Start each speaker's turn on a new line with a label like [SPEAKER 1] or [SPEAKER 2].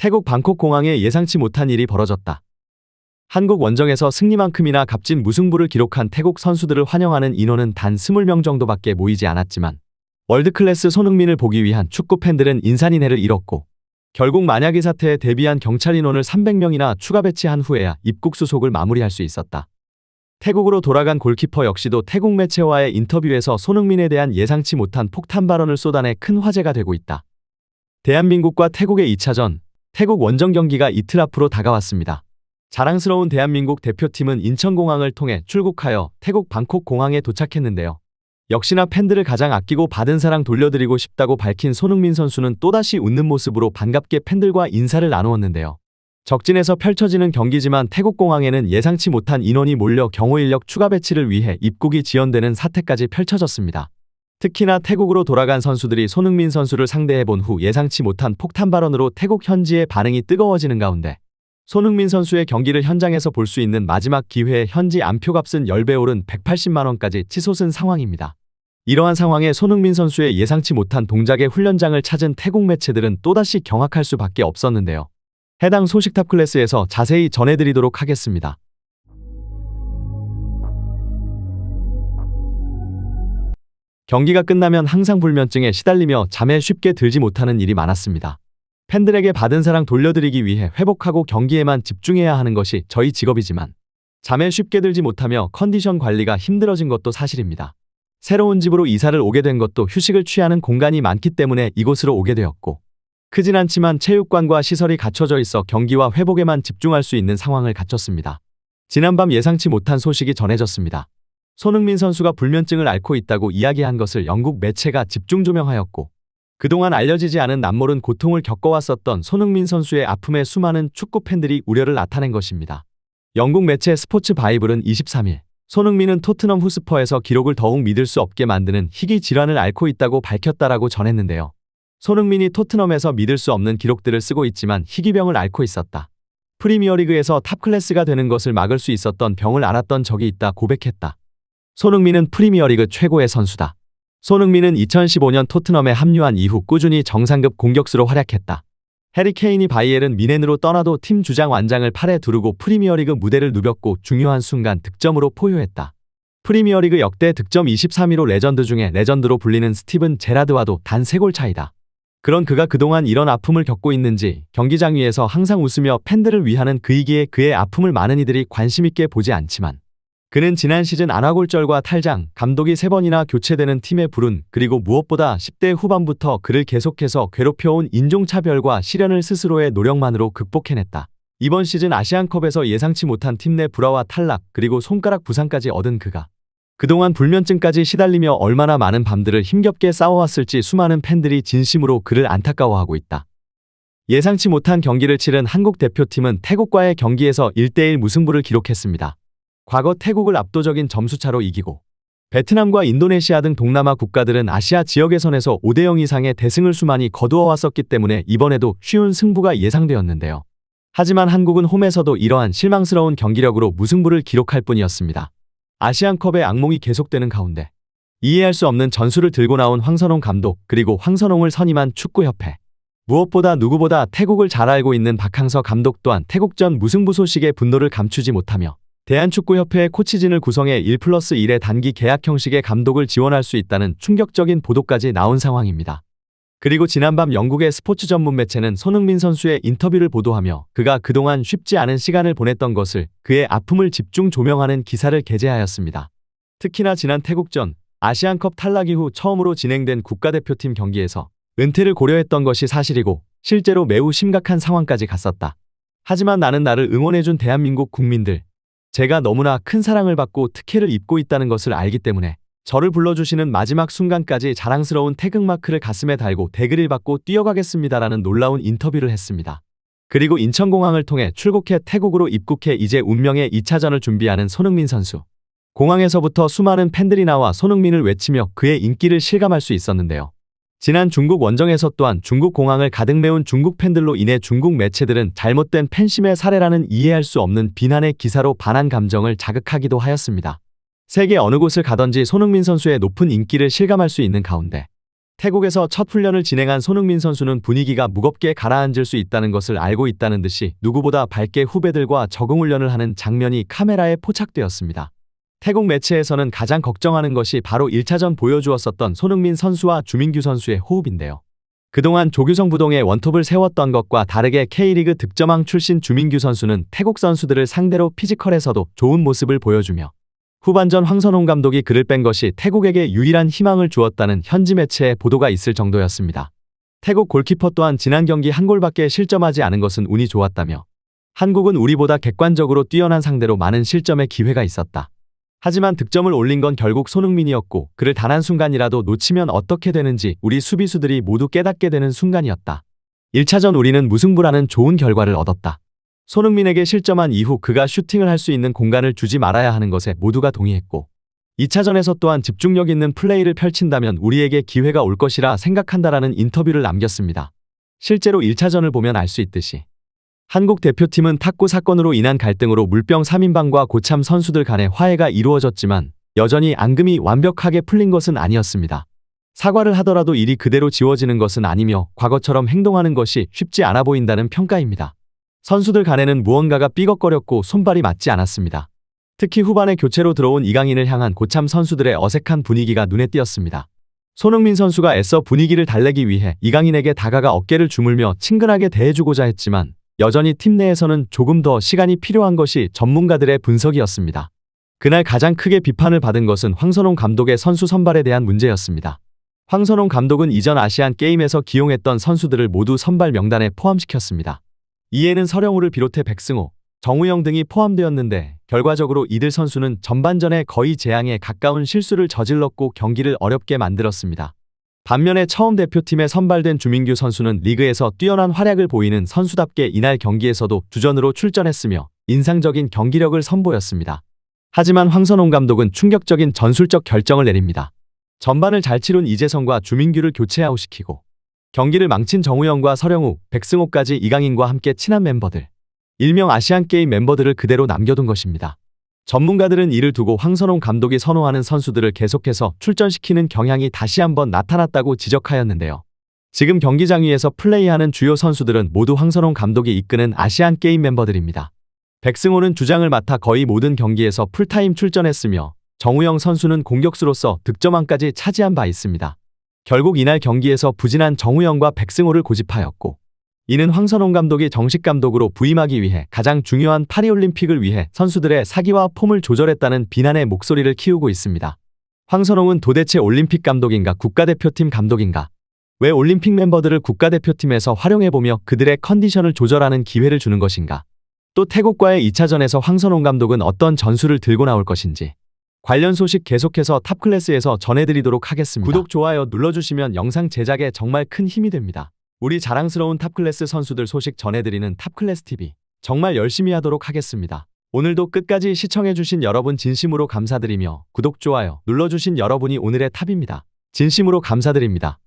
[SPEAKER 1] 태국 방콕 공항에 예상치 못한 일이 벌어졌다. 한국 원정에서 승리만큼이나 값진 무승부를 기록한 태국 선수들을 환영하는 인원은 단 20명 정도밖에 모이지 않았지만 월드클래스 손흥민을 보기 위한 축구 팬들은 인산인해를 잃었고 결국 만약의 사태에 대비한 경찰 인원을 300명이나 추가 배치한 후에야 입국 수속을 마무리할 수 있었다. 태국으로 돌아간 골키퍼 역시도 태국 매체와의 인터뷰에서 손흥민에 대한 예상치 못한 폭탄 발언을 쏟아내 큰 화제가 되고 있다. 대한민국과 태국의 2차전, 태국 원정 경기가 이틀 앞으로 다가왔습니다. 자랑스러운 대한민국 대표팀은 인천공항을 통해 출국하여 태국 방콕 공항에 도착했는데요. 역시나 팬들을 가장 아끼고 받은 사랑 돌려드리고 싶다고 밝힌 손흥민 선수는 또다시 웃는 모습으로 반갑게 팬들과 인사를 나누었는데요. 적진에서 펼쳐지는 경기지만 태국 공항에는 예상치 못한 인원이 몰려 경호 인력 추가 배치를 위해 입국이 지연되는 사태까지 펼쳐졌습니다. 특히나 태국으로 돌아간 선수들이 손흥민 선수를 상대해 본 후 예상치 못한 폭탄 발언으로 태국 현지의 반응이 뜨거워지는 가운데 손흥민 선수의 경기를 현장에서 볼 수 있는 마지막 기회에 현지 안표값은 10배 오른 180만원까지 치솟은 상황입니다. 이러한 상황에 손흥민 선수의 예상치 못한 동작의 훈련장을 찾은 태국 매체들은 또다시 경악할 수밖에 없었는데요. 해당 소식 탑 클래스에서 자세히 전해드리도록 하겠습니다. 경기가 끝나면 항상 불면증에 시달리며 잠에 쉽게 들지 못하는 일이 많았습니다. 팬들에게 받은 사랑 돌려드리기 위해 회복하고 경기에만 집중해야 하는 것이 저희 직업이지만 잠에 쉽게 들지 못하며 컨디션 관리가 힘들어진 것도 사실입니다. 새로운 집으로 이사를 오게 된 것도 휴식을 취하는 공간이 많기 때문에 이곳으로 오게 되었고 크진 않지만 체육관과 시설이 갖춰져 있어 경기와 회복에만 집중할 수 있는 상황을 갖췄습니다. 지난밤 예상치 못한 소식이 전해졌습니다. 손흥민 선수가 불면증을 앓고 있다고 이야기한 것을 영국 매체가 집중 조명하였고 그동안 알려지지 않은 남모른 고통을 겪어왔었던 손흥민 선수의 아픔에 수많은 축구 팬들이 우려를 나타낸 것입니다. 영국 매체 스포츠 바이블은 23일 손흥민은 토트넘 후스퍼에서 기록을 더욱 믿을 수 없게 만드는 희귀 질환을 앓고 있다고 밝혔다라고 전했는데요. 손흥민이 토트넘에서 믿을 수 없는 기록들을 쓰고 있지만 희귀병을 앓고 있었다. 프리미어리그에서 탑클래스가 되는 것을 막을 수 있었던 병을 앓았던 적이 있다 고백했다. 손흥민은 프리미어리그 최고의 선수다. 손흥민은 2015년 토트넘에 합류한 이후 꾸준히 정상급 공격수로 활약했다. 해리 케인이 바이에른 미넨으로 떠나도 팀 주장 완장을 팔에 두르고 프리미어리그 무대를 누볐고 중요한 순간 득점으로 포효했다. 프리미어리그 역대 득점 23위로 레전드 중에 레전드로 불리는 스티븐 제라드와도 단 3골 차이다. 그런 그가 그동안 이런 아픔을 겪고 있는지 경기장 위에서 항상 웃으며 팬들을 위하는 그이기에 그의 아픔을 많은 이들이 관심있게 보지 않지만 그는 지난 시즌 안화골절과 탈장, 감독이 3번이나 교체되는 팀의 불운, 그리고 무엇보다 10대 후반부터 그를 계속해서 괴롭혀온 인종차별과 시련을 스스로의 노력만으로 극복해냈다. 이번 시즌 아시안컵에서 예상치 못한 팀 내 불화와 탈락, 그리고 손가락 부상까지 얻은 그가 그동안 불면증까지 시달리며 얼마나 많은 밤들을 힘겹게 싸워왔을지 수많은 팬들이 진심으로 그를 안타까워하고 있다. 예상치 못한 경기를 치른 한국 대표팀은 태국과의 경기에서 1대1 무승부를 기록했습니다. 과거 태국을 압도적인 점수차로 이기고 베트남과 인도네시아 등 동남아 국가들은 아시아 지역 예선에서 5대0 이상의 대승을 수많이 거두어 왔었기 때문에 이번에도 쉬운 승부가 예상되었는데요. 하지만 한국은 홈에서도 이러한 실망스러운 경기력으로 무승부를 기록할 뿐이었습니다. 아시안컵의 악몽이 계속되는 가운데 이해할 수 없는 전술을 들고 나온 황선홍 감독 그리고 황선홍을 선임한 축구협회 무엇보다 누구보다 태국을 잘 알고 있는 박항서 감독 또한 태국전 무승부 소식에 분노를 감추지 못하며 대한축구협회의 코치진을 구성해 1 플러스 1의 단기 계약 형식의 감독을 지원할 수 있다는 충격적인 보도까지 나온 상황입니다. 그리고 지난밤 영국의 스포츠 전문 매체는 손흥민 선수의 인터뷰를 보도하며 그가 그동안 쉽지 않은 시간을 보냈던 것을 그의 아픔을 집중 조명하는 기사를 게재하였습니다. 특히나 지난 태국전 아시안컵 탈락 이후 처음으로 진행된 국가대표팀 경기에서 은퇴를 고려했던 것이 사실이고 실제로 매우 심각한 상황까지 갔었다. 하지만 나는 나를 응원해준 대한민국 국민들, 제가 너무나 큰 사랑을 받고 특혜를 입고 있다는 것을 알기 때문에 저를 불러주시는 마지막 순간까지 자랑스러운 태극마크를 가슴에 달고 대글을 받고 뛰어가겠습니다라는 놀라운 인터뷰를 했습니다. 그리고 인천공항을 통해 출국해 태국으로 입국해 이제 운명의 2차전을 준비하는 손흥민 선수. 공항에서부터 수많은 팬들이 나와 손흥민을 외치며 그의 인기를 실감할 수 있었는데요. 지난 중국 원정에서 또한 중국 공항을 가득 메운 중국 팬들로 인해 중국 매체들은 잘못된 팬심의 사례라는 이해할 수 없는 비난의 기사로 반한 감정을 자극하기도 하였습니다. 세계 어느 곳을 가든지 손흥민 선수의 높은 인기를 실감할 수 있는 가운데 태국에서 첫 훈련을 진행한 손흥민 선수는 분위기가 무겁게 가라앉을 수 있다는 것을 알고 있다는 듯이 누구보다 밝게 후배들과 적응 훈련을 하는 장면이 카메라에 포착되었습니다. 태국 매체에서는 가장 걱정하는 것이 바로 1차전 보여주었었던 손흥민 선수와 주민규 선수의 호흡인데요. 그동안 조규성 부동의 원톱을 세웠던 것과 다르게 K리그 득점왕 출신 주민규 선수는 태국 선수들을 상대로 피지컬에서도 좋은 모습을 보여주며 후반전 황선홍 감독이 그를 뺀 것이 태국에게 유일한 희망을 주었다는 현지 매체의 보도가 있을 정도였습니다. 태국 골키퍼 또한 지난 경기 한 골밖에 실점하지 않은 것은 운이 좋았다며 한국은 우리보다 객관적으로 뛰어난 상대로 많은 실점의 기회가 있었다. 하지만 득점을 올린 건 결국 손흥민이었고 그를 단 한 순간이라도 놓치면 어떻게 되는지 우리 수비수들이 모두 깨닫게 되는 순간이었다. 1차전 우리는 무승부라는 좋은 결과를 얻었다. 손흥민에게 실점한 이후 그가 슈팅을 할 수 있는 공간을 주지 말아야 하는 것에 모두가 동의했고 2차전에서 또한 집중력 있는 플레이를 펼친다면 우리에게 기회가 올 것이라 생각한다라는 인터뷰를 남겼습니다. 실제로 1차전을 보면 알 수 있듯이 한국 대표팀은 탁구 사건으로 인한 갈등으로 물병 3인방과 고참 선수들 간의 화해가 이루어졌지만 여전히 앙금이 완벽하게 풀린 것은 아니었습니다. 사과를 하더라도 일이 그대로 지워지는 것은 아니며 과거처럼 행동하는 것이 쉽지 않아 보인다는 평가입니다. 선수들 간에는 무언가가 삐걱거렸고 손발이 맞지 않았습니다. 특히 후반에 교체로 들어온 이강인을 향한 고참 선수들의 어색한 분위기가 눈에 띄었습니다. 손흥민 선수가 애써 분위기를 달래기 위해 이강인에게 다가가 어깨를 주물며 친근하게 대해주고자 했지만 여전히 팀 내에서는 조금 더 시간이 필요한 것이 전문가들의 분석이었습니다. 그날 가장 크게 비판을 받은 것은 황선홍 감독의 선수 선발에 대한 문제였습니다. 황선홍 감독은 이전 아시안 게임에서 기용했던 선수들을 모두 선발 명단에 포함시켰습니다. 이에는 서령우를 비롯해 백승호, 정우영 등이 포함되었는데 결과적으로 이들 선수는 전반전에 거의 재앙에 가까운 실수를 저질렀고 경기를 어렵게 만들었습니다. 반면에 처음 대표팀에 선발된 주민규 선수는 리그에서 뛰어난 활약을 보이는 선수답게 이날 경기에서도 주전으로 출전했으며 인상적인 경기력을 선보였습니다. 하지만 황선홍 감독은 충격적인 전술적 결정을 내립니다. 전반을 잘 치룬 이재성과 주민규를 교체 아웃시키고 경기를 망친 정우영과 서령우, 백승호까지 이강인과 함께 친한 멤버들, 일명 아시안게임 멤버들을 그대로 남겨둔 것입니다. 전문가들은 이를 두고 황선홍 감독이 선호하는 선수들을 계속해서 출전시키는 경향이 다시 한번 나타났다고 지적하였는데요. 지금 경기장 위에서 플레이하는 주요 선수들은 모두 황선홍 감독이 이끄는 아시안 게임 멤버들입니다. 백승호는 주장을 맡아 거의 모든 경기에서 풀타임 출전했으며 정우영 선수는 공격수로서 득점왕까지 차지한 바 있습니다. 결국 이날 경기에서 부진한 정우영과 백승호를 고집하였고 이는 황선홍 감독이 정식 감독으로 부임하기 위해 가장 중요한 파리올림픽을 위해 선수들의 사기와 폼을 조절했다는 비난의 목소리를 키우고 있습니다. 황선홍은 도대체 올림픽 감독인가 국가대표팀 감독인가? 왜 올림픽 멤버들을 국가대표팀에서 활용해보며 그들의 컨디션을 조절하는 기회를 주는 것인가? 또 태국과의 2차전에서 황선홍 감독은 어떤 전술을 들고 나올 것인지 관련 소식 계속해서 탑클래스에서 전해드리도록 하겠습니다. 구독, 좋아요 눌러주시면 영상 제작에 정말 큰 힘이 됩니다. 우리 자랑스러운 탑클래스 선수들 소식 전해드리는 탑클래스TV 정말 열심히 하도록 하겠습니다. 오늘도 끝까지 시청해주신 여러분 진심으로 감사드리며 구독, 좋아요 눌러주신 여러분이 오늘의 탑입니다. 진심으로 감사드립니다.